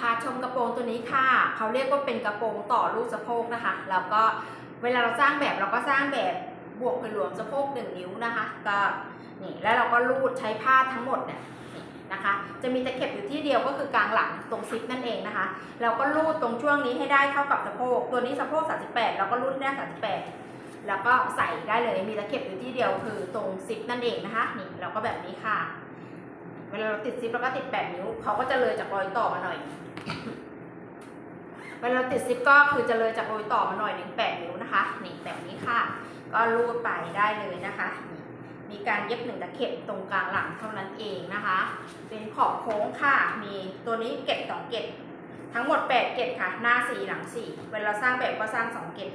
พาชมกระโปรงตัวนี้ค่ะ เขาเรียกว่าเป็นกระโปรงต่อรูปสะโพกนะคะ แล้วก็เวลาเราสร้างแบบเราก็สร้างแบบบวกไปหลวมสะโพกหนึ่งนิ้วนะคะ ก็นี่แล้วเราก็รูดใช้ผ้าทั้งหมดเนี่ยนะคะ จะมีตะเข็บอยู่ที่เดียวก็คือกลางหลังตรงซิปนั่นเองนะคะ เราก็รูดตรงช่วงนี้ให้ได้เท่ากับสะโพก ตัวนี้สะโพก 38 เราก็รูดได้ 38 แล้วก็ใส่ได้เลย มีตะเข็บอยู่ที่เดียวคือตรงซิปนั่นเองนะคะ นี่เราก็แบบนี้ค่ะ เวลาเราติดซิปเราก็ติด8นิ้ว เขาก็จะเลยจากรอยต่อมาหน่อย เวลาติดซิปก็คือจะเลยจากรอยต่อมาหน่อยหนึ่ง8นิ้วนะคะนี่แบบนี้ค่ะ ก็รูดไปได้เลยนะคะ มีการเย็บหนึ่งตะเข็บตรงกลางหลังเท่านั้นเองนะคะ เป็นขอบโค้งค่ะ มีตัวนี้เก็บสองเก็บทั้งหมด 8 เก็บค่ะ หน้า 4 หลัง 4 เวลาสร้างแบบก็สร้าง 2 เก็บ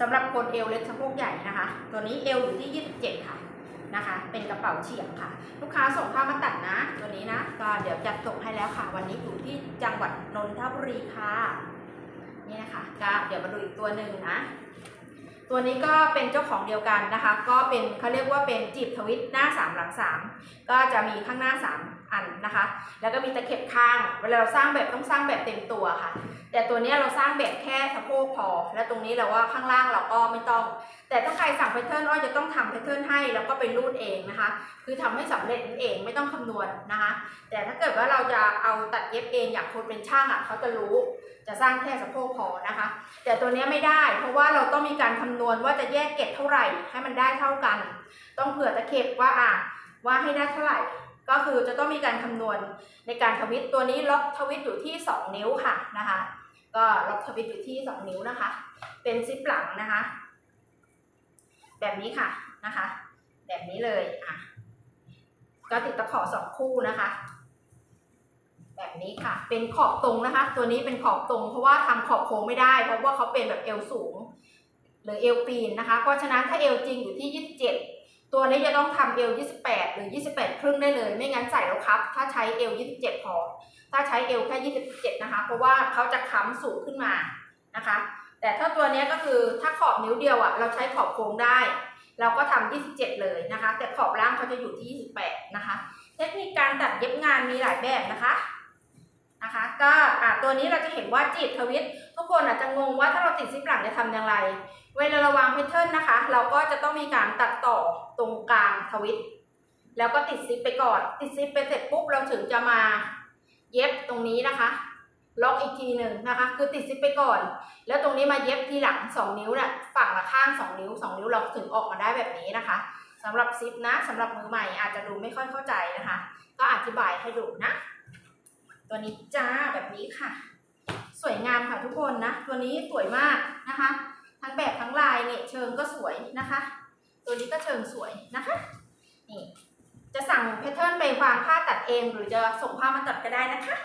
สำหรับคนเอวเล็กสะโพกใหญ่นะคะ ตัวนี้เอวอยู่ที่ 27 ค่ะนะคะ เป็นกระเป๋าเฉียงค่ะ ลูกค้าส่งผ้ามาตัดนะ ตัวนี้นะ ก็เดี๋ยวจัดส่งให้แล้วค่ะ วันนี้อยู่ที่จังหวัดนนทบุรีค่ะ นี่นะคะก็เดี๋ยวมาดูอีกตัวหนึ่งนะ ตัวนี้ก็เป็นเจ้าของเดียวกันนะคะ ก็เป็นเขาเรียกว่าเป็นจีบทวิตหน้า 3 หลัง 3 ก็จะมีข้างหน้า 3 อันนะคะ แล้วก็มีตะเข็บข้าง เวลาเราสร้างแบบต้องสร้างแบบเต็มตัวค่ะ แต่ตัวนี้เราสร้างแบบแค่สะโพกพอ และตรงนี้เราว่าข้างล่างเราก็ไม่ต้อง แต่ถ้าใครสั่งแพทเทิร์นอ้อยจะต้องทำแพทเทิร์นให้แล้วก็ไปรูดเองนะคะ คือทำให้สำเร็จนั่นเองไม่ต้องคำนวณนะคะ แต่ถ้าเกิดว่าเราจะเอาตัดเย็บเองอย่างคนเป็นช่างอะเขาจะรู้ จะสร้างแค่สะโพกพอนะคะ แต่ตัวนี้ไม่ได้เพราะว่าเราต้องมีการคำนวณว่าจะแยกเกล็ดเท่าไหร่ให้มันได้เท่ากัน ต้องเผื่อตะเข็บว่าอะว่าให้ได้เท่าไหร่ ก็คือจะต้องมีการคำนวณในการทวิตตัวนี้ล็อกทวิตอยู่ที่ 2 นิ้วค่ะนะคะ ก็ล็อกทวิตอยู่ที่ 2 นิ้วนะคะ เป็นซิปหลังนะคะ แบบนี้ค่ะนะคะ แบบนี้เลยอะก็ติดตะขอสองคู่นะคะ แบบนี้ค่ะ เป็นขอบตรงนะคะ ตัวนี้เป็นขอบตรง เพราะว่าทำขอบโค้งไม่ได้ เพราะว่าเขาเป็นแบบเอวสูง หรือเอวปีนนะคะ เพราะฉะนั้นถ้าเอวจริงอยู่ที่ 27 ตัวนี้จะต้องทำเอว28 หรือ 28 ครึ่งได้เลย ไม่งั้นใส่แล้วครับ ถ้าใช้เอว27 พอ ถ้าใช้เอวแค่27 นะคะ เพราะว่าเขาจะค้ำสูงขึ้นมานะคะ แต่ถ้าตัวนี้ก็คือถ้าขอบนิ้วเดียวอะ่ะเราใช้ขอบโค้งได้ เราก็ทำ27 เลยนะคะ แต่ขอบล่างเขาจะอยู่ที่ 28 นะคะ เทคนิคการตัดเย็บงานมีหลายแบบนะคะ ก็ตัวนี้เราจะเห็นว่าจีบทวิต ทุกคนอาจจะงงว่าถ้าเราติดซิปหลังจะทำอย่างไร เวลาเราวางแพทเทิร์นนะคะ เราก็จะต้องมีการตัดต่อตรงกลางทวิต แล้วก็ติดซิปไปก่อน ติดซิปไปเสร็จปุ๊บเราถึงจะมาเย็บตรงนี้นะคะ ล็อกอีกทีหนึ่งนะคะ คือติดซิปไปก่อน แล้วตรงนี้มาเย็บทีหลัง 2 นิ้วน่ะฝั่งละข้าง 2 นิ้ว 2 นิ้วเราถึงออกมาได้แบบนี้นะคะสำหรับซิปนะสำหรับมือใหม่อาจจะดูไม่ค่อยเข้าใจนะคะ ก็อธิบายให้ดูนะ ตัวนี้จ้าแบบนี้ค่ะ สวยงามค่ะทุกคนนะ ตัวนี้สวยมากนะคะ ทั้งแบบทั้งลายเนี่ยเชิงก็สวยนะคะ ตัวนี้ก็เชิงสวยนะคะนี่จะสั่งแพทเทิร์นไปวางผ้าตัดเอง หรือจะส่งผ้ามาตัดก็ได้นะคะ